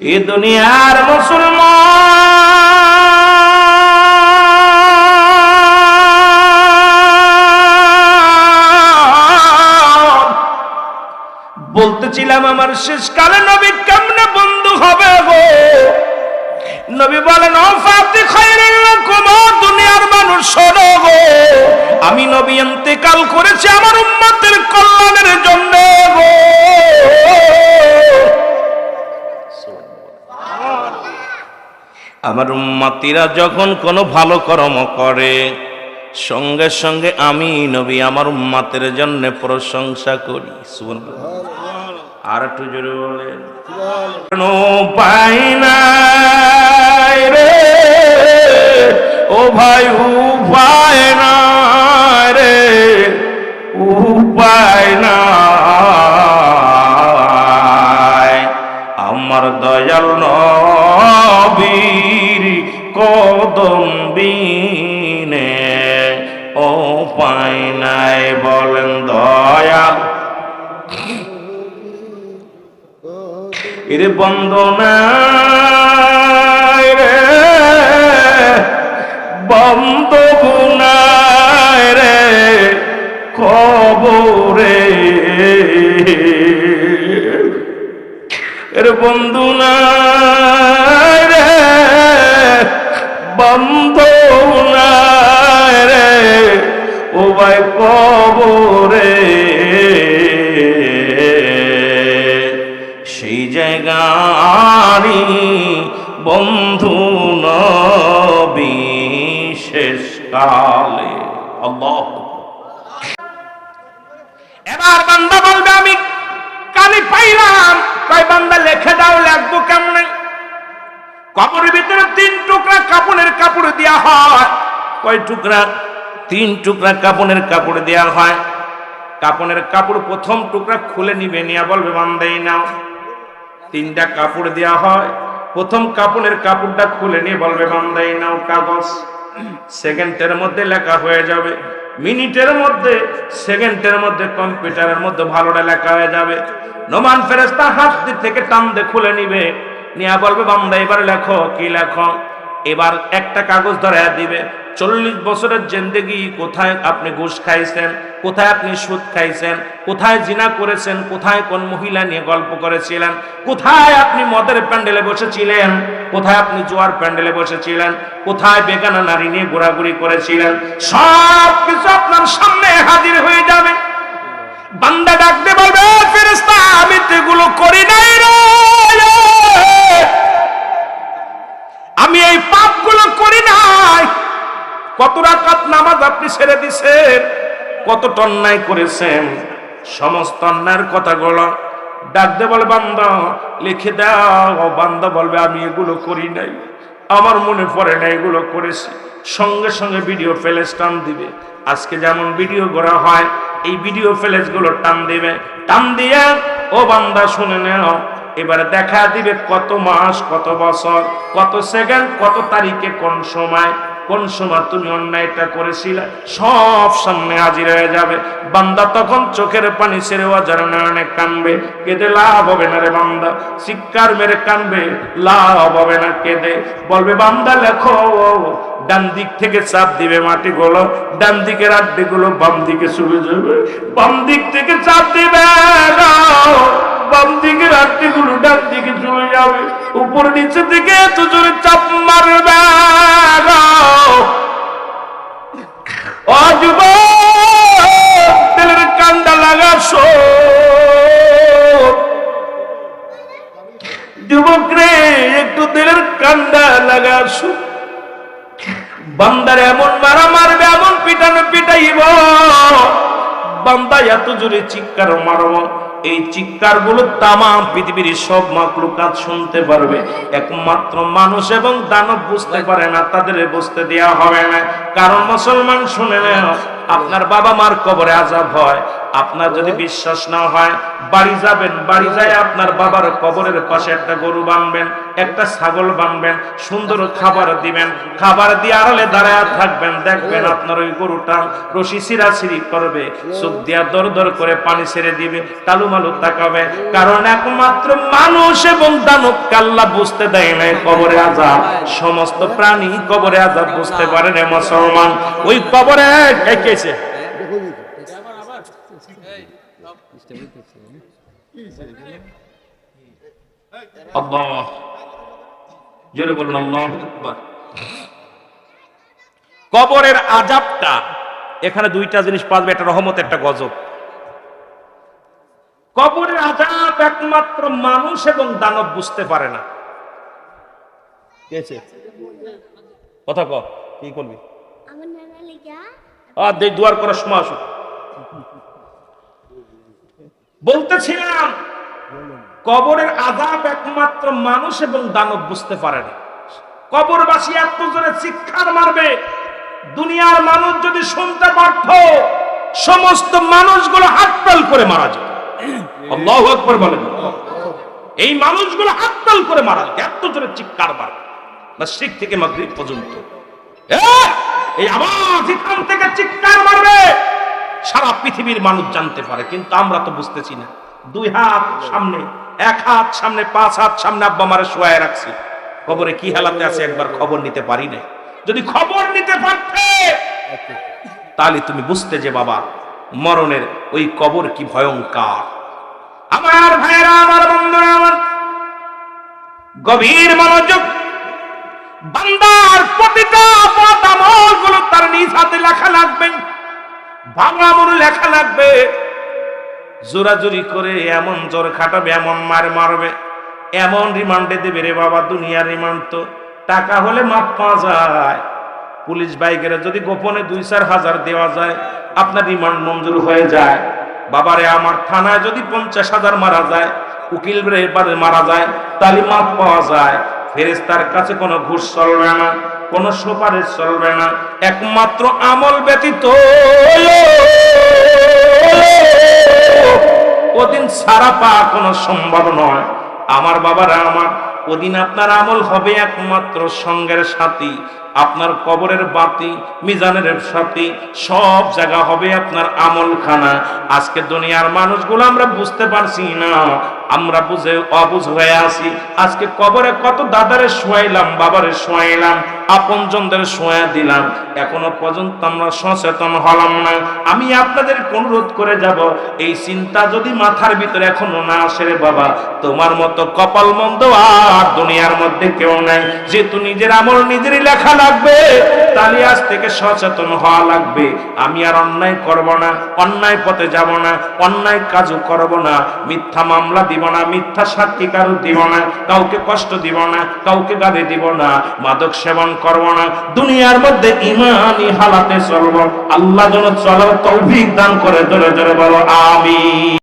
এ দুনিয়ার মুসলমান। বলতেছিলাম আমার শেষকালে নবী কেমনে বন্ধু হবে গো? নবী বলেন, ও ফাতি খায়রুল লাকুম দুনিয়ার মানুষ, শোনো গো। আমি নবী ইন্তেকাল করেছি আমার উম্মতের কল্যাণের জন্য গো। আমার উম্মতিরা যখন কোনো ভালো কর্ম করে, সঙ্গে সঙ্গে আমি নবী আমার উম্মাতের জন্য প্রশংসা করি। আর একটু জোরে বলেন। ও ভাই উপায় নবীর কদম বিনে ও পাই নাই বলেন দয়াল। এর বন্দনা রে বন্ধ বন্ধ নাই রে ও ভাই কবরে। সেই জায়গারি বন্ধু নবী শেষকালে। আল্লাহ এবার বান্দা বলবে আমি কালি পাইলাম। কয়, বান্দা, লেখে দাও, লাগবো কেমনে? কাপড়ের ভিতরে তিন টুকরা কাপড়ের কাপড় দেওয়া হয়। কয় টুকরা? তিন টুকরা কাপড়ের কাপড় দেওয়া হয়। কাপড়ের কাপড় প্রথম টুকরা খুলে নিবে, নিয়ে বলবে, বান্দাই নাও। তিনটা কাপড় দেওয়া হয়। প্রথম কাপড়ের কাপড়টা খুলে নিয়ে বলবে, বান্দাই নাও কাগজ। সেকেন্ডের মধ্যে লেখা হয়ে যাবে। মিনিটের মধ্যে, সেকেন্ডের মধ্যে, কম্পিউটারের মধ্যে ভালোটা লেখা হয়ে যাবে। নোমান ফেরেস্তা হাত থেকে টান দিয়ে খুলে নিবে। নিয়ে বলবে, বান্দা, এবার লেখো, কি লেখো? এবার একটা কাগজ ধরে দিবে। চল্লিশ বছরের জেন্দেগি, কোথায় আপনি ঘুষ খাইছেন? কোথায় আপনি সুদ খাইছেন? কোথায় জিনা করেছেন? কোথায় কোন মহিলা নিয়ে গল্প করেছিলেন? কোথায় আপনি মদের প্যান্ডেলে বসেছিলেন? কোথায় আপনি জোয়ার প্যান্ডেলে বসেছিলেন? কোথায় বেগানা নারী নিয়ে ঘোরাঘুরি করেছিলেন? সব কিছু আপনার সামনে হাজির হয়ে যাবে। বান্দা ডাকতে বলবে ফেরেস্তা আমি তো এগুলো করি নাই রে। আমি এই পাপগুলো করি নাই। কত রাকাত নামাজ আপনি ছেড়ে দিছেন, কত অন্যায় করেছেন। সমস্ত অন্যায়ের কথাগুলো ডাকতে বলে, বান্দা, লিখে দাও। বান্দা বলবে, আমি এগুলো করি নাই। আমার মনে পড়ে না, এগুলো করেছি। সঙ্গে সঙ্গে ভিডিও ফেলেস টান দিবে। আজকে যেমন ভিডিও করা হয়, এই ভিডিও ফেলেসগুলো টান দিবে। টান দিয়ে, ও বান্দা, শুনে নাও। এবারে দেখা দিবে কত মাস, কত বছর, কত সেকেন্ড, কত তারিখে কোন সময় কোন সময় তুমি অন্যায়টা করেছিলে, সব সামনে হাজির হয়ে যাবে। বান্দা তখন চোখের পানি ছেড়ে অজার নয়নে কানবে, কেঁদে লাভ হবে না রে বান্দা। চিৎকার মেরে কানবে, লাভ হবে না কেঁদে। বলবে, বান্দা, লেখো, ডান দিক থেকে চাপ দিবে মাটি গুলো ডান দিকের আড্ডি গুলো বাম দিকে চলে যাবে। বাম দিক থেকে চাপ দিবে বাম দিকের আড্ডি গুলো ডান দিকে চলে যাবে। উপর নিচে দিকে এত জোরে চাপ মারবে ও যুব তেলের কান্দা লাগাছো যুবক রে, একটু তেলের কান্দা লাগাছো বান্দার এমন মারা মারবে, এমন পিটানো পিটাইব। বান্দা এত জোরে চিৎকার মারব। এই চিৎকারগুলো তামাম পৃথিবীর সব মাকলুকাত শুনতে পারবে। একমাত্র মানুষ এবং দানব বুঝতে পারে না, তাদের বুঝতে দেওয়া হবে না। কারণ মুসলমান শুনে না আপনার বাবা মার কবরে আজাব হয় আপনার যদি বিশ্বাস না হয়, বাড়ি যাবেন, বাড়ি যায় আপনার বাবার কবরের পাশে একটা গরু বানবেন, একটা ছাগল বানবেন, সুন্দর খাবার দিবেন, খাবার দিয়ে আড়ালে দাঁড়ায় থাকবেন, দেখবেন আপনার ওই গরুটা রশি সিরাছিরি করবে, চোখ দিয়া দর দর করে পানি ছেড়ে দিবে টালু মালু তাকাবে। কারণ একমাত্র মানুষ এবং দানব কাল্লা বুঝতে দেয় না কবরে আজাব সমস্ত প্রাণী কবরে আজাব বুঝতে পারে না মুসলমান। ওই কবরে কে কেছে আল্লাহ। জোরে বলুন আল্লাহ আকবার। কবরের আজাবটা এখানে দুইটা জিনিস পাবে একটা রহমত একটা গজব। কবরের আজাব একমাত্র মানুষ এবং দানব বুঝতে পারে না। কথা ক। কি করবি? আমার নানা লিগা। আর দুয়ার করার সময় আসুক বলতেছিলাম, কবরের আজাব একমাত্র মানুষ এবং দানব বুঝতে পারে না। কবরবাসী এত জোরে চিৎকার মারবে, দুনিয়ার মানুষ যদি শুনতে পারত, সমস্ত মানুষগুলো হাততাল করে মারা যেত। আল্লাহ আকবর বলেন। এই মানুষগুলো হাততাল করে মারা যেত, এত জোরে চিৎকার মারবে। মাসরিক থেকে মাগরিব পর্যন্ত। এই আওয়াজ এখান থেকে চিৎকার মারবে। সারা পৃথিবীর মানুষ জানতে পারে, কিন্তু আমরা তো বুঝতেছি না। দুই হাত সামনে, এক হাত সামনে, পাঁচ হাত সামনে আব্বা মারে শোয়ায় রাখছি। কবরে কি হালাতে আছে একবার খবর নিতে পারি না যদি খবর নিতে পারতে, তাহলে তুমি বুঝতে যে বাবা, মরণের ওই কবর কি ভয়ঙ্কর। আমার ভাইয়েরা, আমার বন্ধুরা, আমার গভীর মনোযোগ, বান্দার প্রতিটা পথ আমলগুলো তার নিজ হাতে লেখা লাগবে। ভালো আমল লেখা লাগবে। জোরাজুরি করে এমন জোর খাটাবে, এমন মার মারবে, এমন রিমান্ডে দেবে রে বাবা, দুনিয়ার রিমান্ড তো। টাকা হলে মাপ পাওয়া যায়। পুলিশ বাইকের যদি গোপনে দুই চার হাজার দেওয়া যায়, আপনার রিমান্ড মঞ্জুর হয়ে যায়। বাবারে, আমার থানায় যদি পঞ্চাশ হাজার মারা যায়, উকিল মারা যায়, তাহলে মাপ পাওয়া যায়। ফেরেস্তার কাছে কোনো ঘুষ চলবে না। কোনো সুপারিশ চলবে না। একমাত্র আমল ব্যতীত ওদিন সারা পাওয়া কোনো সম্ভব নয়। আমার বাবারা, আমার ওদিন আপনার আমল হবে একমাত্র সঙ্গের সাথী, আপনার কবরের বাতি, মিজানের সাথী, সব জায়গা হবে আপনার আমল খানা আজকে দুনিয়ার মানুষগুলো আমরা বুঝতে পারছি না, আমরা বুঝে অবুঝ হয়ে আছি। আজকে কবরে কত দাদারে শোয়াইলাম, বাবারে শোয়াইলাম আপন জনদের শোয়া দিলাম। এখনও পর্যন্ত আমরা সচেতন হলাম না। আমি আপনাদের অনুরোধ করে যাব, এই চিন্তা যদি মাথার ভিতরে এখনও না আসে রে বাবা, তোমার মতো কপাল মন্দ আর দুনিয়ার মধ্যে কেউ নাই। যেহেতু নিজের আমল নিজেরই লেখা লাগবে, তাহলে আজ থেকে সচেতন হওয়া লাগবে। আমি আর অন্যায় করব না, অন্যায় পথে যাব না, অন্যায় কাজও করব না। মিথ্যা মামলা দিব না, মিথ্যা সাক্ষী কারও দিব না। কাউকে কষ্ট দিব না, কাউকে গালি দিব না। মাদক সেবন করব না। দুনিয়ার মধ্যে ইমানই হালাতে চলবো। আল্লাহ যেন চলার তৌফিক দান করে জোরে জোরে বলো আমি